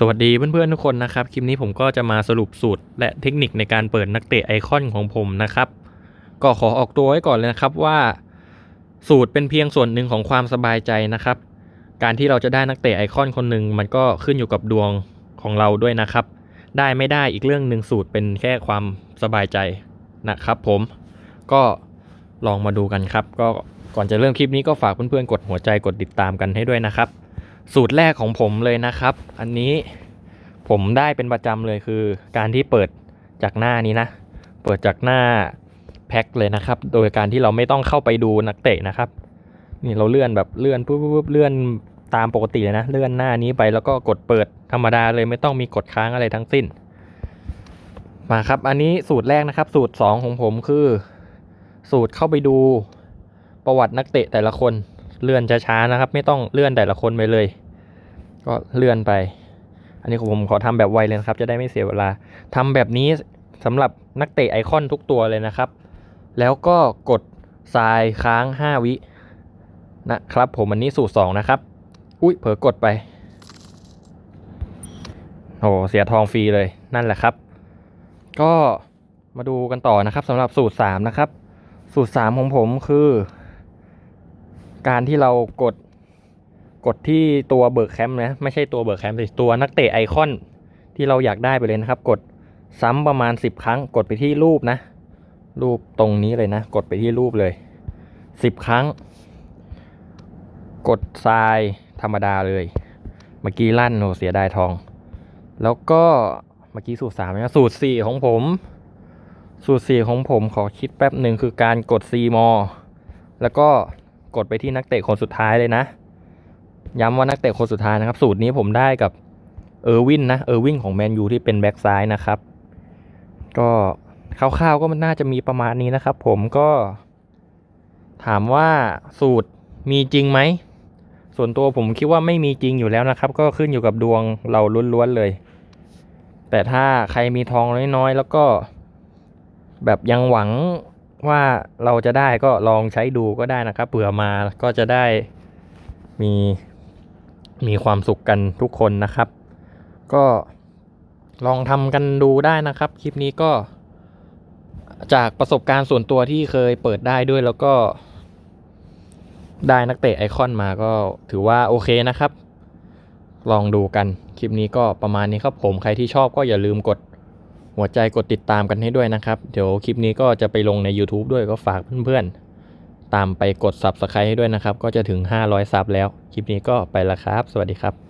สวัสดีเพื่อนๆทุกคนนะครับ คลิปนี้ผมก็จะมาสรุปสูตร และเทคนิคในการเปิดนักเตะไอคอนของผมนะครับ ก็ขอออกตัวไว้ก่อนเลยนะครับว่า สูตรเป็นเพียงส่วนหนึ่งของความสบายใจนะครับ การที่เราจะได้นักเตะไอคอนคนหนึ่งมันก็ขึ้นอยู่กับดวงของเราด้วยนะครับ ได้ไม่ได้อีกเรื่องหนึ่งสูตรเป็นแค่ความสบายใจนะครับ ผมก็ลองมาดูกันครับ ก็ก่อนจะเริ่มคลิปนี้ก็ฝากเพื่อนๆกดหัวใจกดติดตามกันให้ด้วยนะครับ สูตรแรกของผมเลยนะครับ อันนี้ผมได้เป็นประจำเลยคือ การที่เปิดจากหน้านี้นะ เปิดจากหน้าแพ็คเลยนะครับ โดยการที่เราไม่ต้องเข้าไปดูนักเตะนะครับ นี่เราเลื่อนแบบเลื่อนปุ๊บปุ๊บเลื่อนตามปกติเลยนะ เลื่อนหน้านี้ไปแล้วก็กดเปิดธรรมดาเลยไม่ต้องมีกดค้างอะไรทั้งสิ้น มาครับ อันนี้สูตรแรกนะครับ สูตร 2 ของผมคือ สูตรเข้าไปดูประวัตินักเตะแต่ละคน เลื่อนช้าๆนะครับ ไม่ต้องเลื่อนแต่ละคนไปเลย ก็เลื่อนไป อันนี้ผมขอทำแบบไวเลยนะครับ จะได้ไม่เสียเวลาทำแบบนี้สำหรับนักเตะไอคอนทุกตัวเลยนะครับ แล้วก็กดทรายค้าง 5 วินะครับผมอันนี้สูตร2นะครับ อุ้ยเผลอกดไปโอ้เสียทองฟรีเลยนั่นแหละครับ ก็มาดูกันต่อนะครับสำหรับสูตร 3 นะครับ สูตร 3 ของผมคือ การที่เรากดกดที่ตัวเบิร์กแคมป์นะไม่ใช่ตัวเบิร์กแคมป์สิตัวนักเตะไอคอนที่เราอยากได้ไปเลยนะครับ กดซ้ำประมาณ 10 ครั้ง กดไปที่รูปนะ รูปตรงนี้เลยนะ กดไปที่รูปเลย 10 ครั้ง กดทรายธรรมดาเลย เมื่อกี้ลั่นโหเสียดายทอง แล้วก็เมื่อกี้สูตรสามนะสูตรสี่ของผม สูตรสี่ของผมขอคิดแป๊บหนึ่งคือการกด C มอแล้วก็ กดไปที่นักเตะคนสุดท้ายเลยนะ ย้ำว่านักเตะคนสุดท้ายนะครับ สูตรนี้ผมได้กับเออร์วินนะเออร์วินของแมนยูที่เป็นแบ็กซ้ายนะครับ ก็คร่าวๆก็มันน่าจะมีประมาณนี้นะครับ ผมก็ถามว่าสูตรมีจริงไหม ส่วนตัวผมคิดว่าไม่มีจริงอยู่แล้วนะครับ ก็ขึ้นอยู่กับดวงเราล้วนๆเลย แต่ถ้าใครมีทองน้อยๆ แล้วก็ แบบยังหวัง ว่าเราจะได้ก็ลองใช้ดูก็ได้นะครับเผื่อมาก็จะได้มีมีความสุขกันทุกคนนะครับ ก็ลองทำกันดูได้นะครับ คลิปนี้ก็จากประสบการณ์ส่วนตัวที่เคยเปิดได้ด้วยแล้วก็ได้นักเตะไอคอนมาก็ถือว่าโอเคนะครับ ลองดูกัน คลิปนี้ก็ประมาณนี้ครับผม ใครที่ชอบก็อย่าลืมกด หัวใจกดติดตามกันให้ด้วยนะครับ เดี๋ยวคลิปนี้ก็จะไปลงใน YouTube ด้วยก็ฝากเพื่อนๆ ตามไปกด Subscribe ให้ด้วยนะครับ ก็จะถึง 500ซับแล้ว คลิปนี้ก็ไปละครับ สวัสดีครับ